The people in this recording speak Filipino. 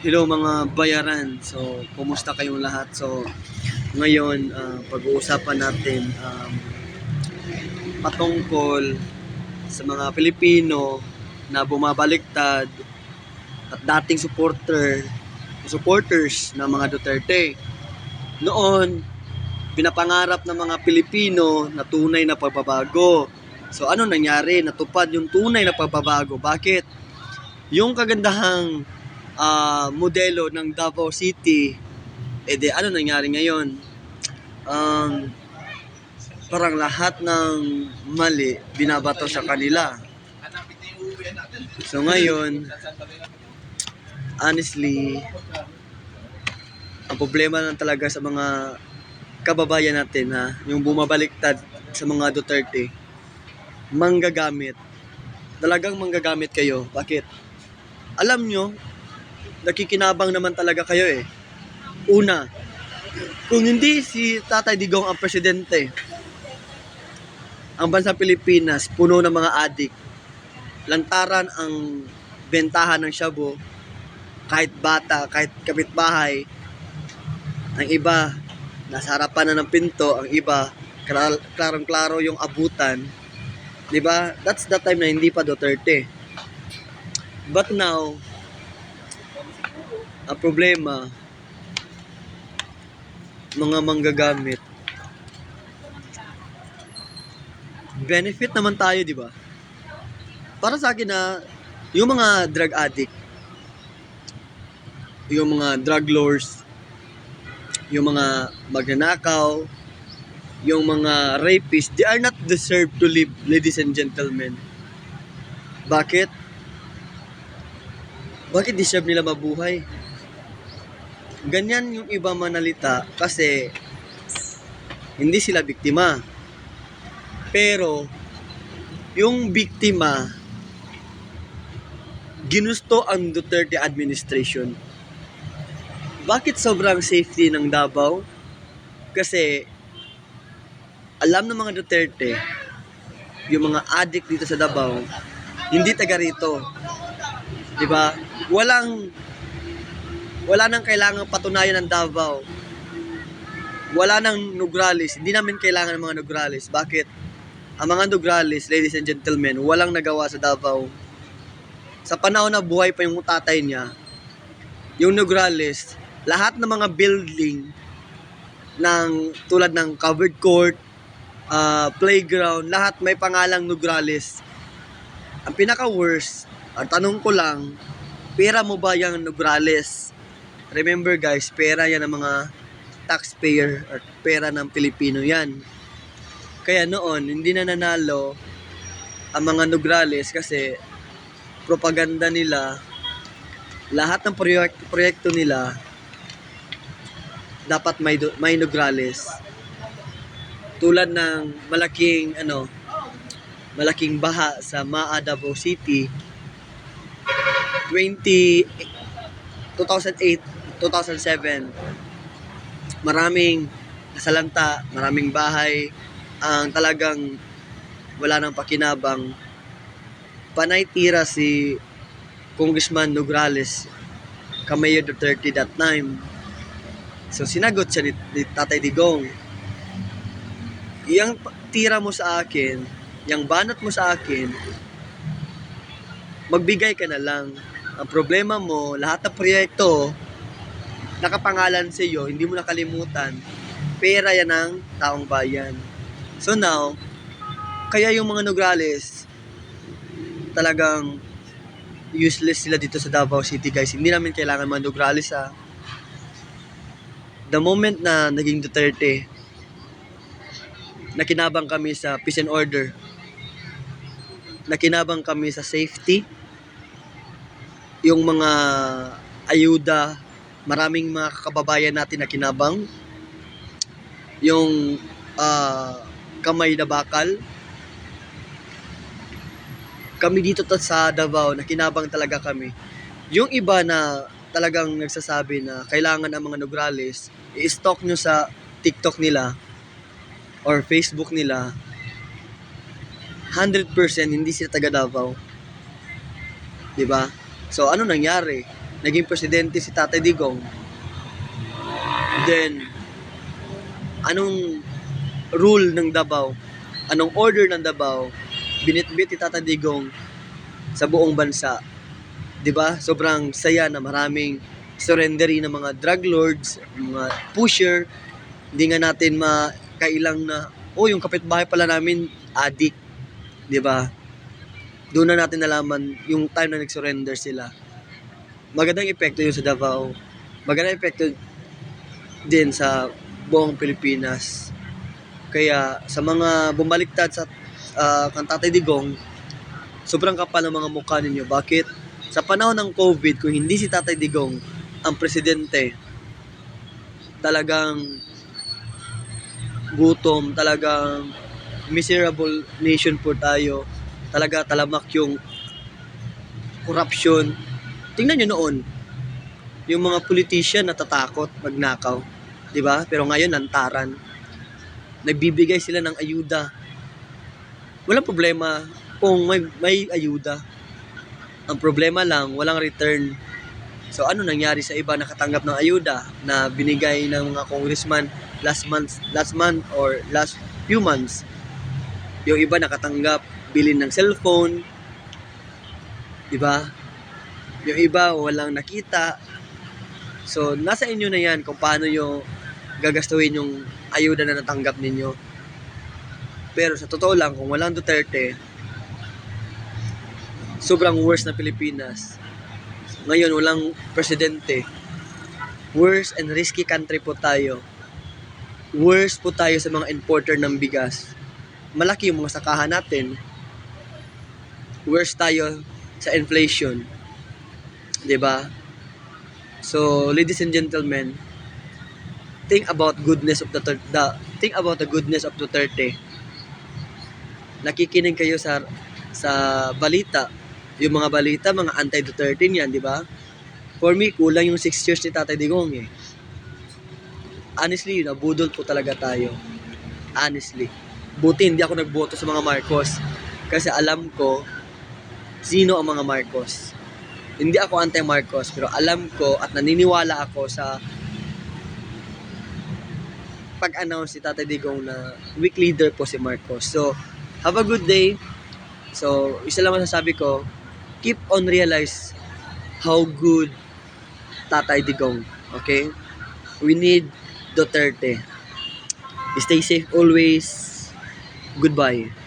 Hello mga bayaran. So, kumusta kayong lahat? So, ngayon, ah, pag-uusapan natin um, patungkol sa mga Pilipino na bumabaliktad at dating supporter supporters ng mga Duterte. Noon, pinapangarap ng mga Pilipino na tunay na pagbabago. So ano nangyari? Natupad yung tunay na pagbabago. Bakit? Yung kagandahang ah, modelo ng Davao City, eh di ano nangyari ngayon? Um, parang lahat ng mali binabato sa kanila. So ngayon, honestly, ang problema lang talaga sa mga kababayan natin ha, yung bumabaliktad sa mga Duterte, manggagamit. Talagang manggagamit kayo. Bakit? Alam nyo, nakikinabang naman talaga kayo eh. Una, kung hindi si Tatay Digong ang presidente, ang bansang Pilipinas puno ng mga adik. Lantaran ang bentahan ng shabu, kahit bata, kahit kapitbahay. Ang iba, nasa harapan na ng pinto, ang iba, klar- klarong-klaro yung abutan. 'Di ba? That's the time na hindi pa Duterte. But now, ang problema, mga manggagamit, benefit naman tayo, di ba? Para sa akin na, yung mga drug addict, yung mga drug lords, yung mga magnanakaw, yung mga rapists, they are not deserved to live, ladies and gentlemen. Bakit? Bakit deserve nila mabuhay? Ganyan yung iba manalita kasi hindi sila biktima. Pero, yung biktima, ginusto ang Duterte administration. Bakit sobrang safety ng Davao? Kasi, alam ng mga Duterte, yung mga addict dito sa Davao, hindi taga rito. 'Di ba? Walang wala nang kailangang patunayan ng Davao. Wala nang Nograles. Hindi namin kailangan ng mga Nograles. Bakit? Ang mga Nograles, ladies and gentlemen, walang nagawa sa Davao. Sa panahon na buhay pa yung tatay niya, yung Nograles, lahat ng mga building ng tulad ng covered court, ah, playground, lahat may pangalang Nograles. Ang pinaka-worst, ang tanong ko lang, pera mo ba yung Nograles? Remember guys, pera yan ng mga taxpayer or pera ng Pilipino yan. Kaya noon, hindi na nanalo ang mga Nograles kasi propaganda nila, lahat ng proyek- proyekto nila, dapat may, may Nograles. Tulad ng malaking, ano, malaking baha sa Maa City, 20, 2008, 2007, maraming nasalanta, maraming bahay, ang talagang wala nang pakinabang. Panay tira si Congressman Nograles, Kamayo Duterte that time. So sinagot siya ni, ni Tatay Digong. Yang tira mo sa akin, yang banat mo sa akin, magbigay ka na lang. Ang problema mo, lahat ng proyekto, nakapangalan sa iyo, hindi mo nakalimutan, pera yan ng taong bayan. So now, kaya yung mga Nograles, talagang useless sila dito sa Davao City guys. Hindi namin kailangan mga Nograles ha. The moment na naging Duterte, nakinabang kami sa peace and order, nakinabang kami sa safety, yung mga ayuda, maraming mga kababayan natin na kinabang, yung ah, kamay na bakal, kami dito sa Davao, nakinabang talaga kami. Yung iba na talagang nagsasabi na kailangan ang mga Nograles, i-stalk nyo sa TikTok nila or Facebook nila, 100% hindi sila taga Davao. 'Di ba? So ano nangyari? naging presidente si Tatay Digong, then, anong rule ng Davao, anong order ng Davao, binitbit ni Tatay Digong sa buong bansa. 'Di ba? Sobrang saya na maraming surrendery ng mga drug lords, mga pusher. Hindi nga natin makailang na, oh, yung kapitbahay pala namin, addict. 'Di ba? Doon na natin nalaman yung time na nag-surrender sila. Magandang epekto yun sa Davao. Magandang epekto din sa buong Pilipinas. Kaya sa mga bumaliktad sa uh, kang Tatay Digong, sobrang kapal ng mga mukha ninyo. Bakit? Sa panahon ng COVID, kung hindi si Tatay Digong ang presidente, talagang gutom, talagang miserable nation po tayo. Talaga talamak yung corruption. Tingnan nyo noon, yung mga politician natatakot magnakaw. 'di ba? Pero ngayon nantaran. Nagbibigay sila ng ayuda. Walang problema kung may may ayuda. Ang problema lang, walang return. So ano nangyari sa iba nakatanggap ng ayuda na binigay ng mga congressman last month, last month or last few months? Yung iba nakatanggap bilin ng cellphone, 'di ba? Yung iba walang nakita. So nasa inyo na 'yan kung paano yung gagastuhin yung ayuda na natanggap ninyo. Pero sa totoo lang, kung walang Duterte, sobrang worst na Pilipinas. Ngayon, walang presidente. Worst and risky country po tayo. Worst po tayo sa mga importer ng bigas. Malaki yung mga sakahan natin. Worst tayo sa inflation. 'Di ba? So, ladies and gentlemen, think about goodness of the, the think about the goodness of Duterte. Nakikinig kayo sa sa balita. Yung mga balita, mga anti-Duterte niyan, di ba? For me, kulang yung 6 years ni Tatay Digong eh. Honestly, nabudol po talaga tayo. Honestly. Buti hindi ako nagboto sa mga Marcos. Kasi alam ko sino ang mga Marcos. Hindi ako anti-Marcos, pero alam ko at naniniwala ako sa pag-announce si Tatay Digong na weak leader po si Marcos. So, have a good day. So, isa lang masasabi ko, keep on realize how good Tatay Digong. Okay? We need Duterte. Stay safe always. Goodbye.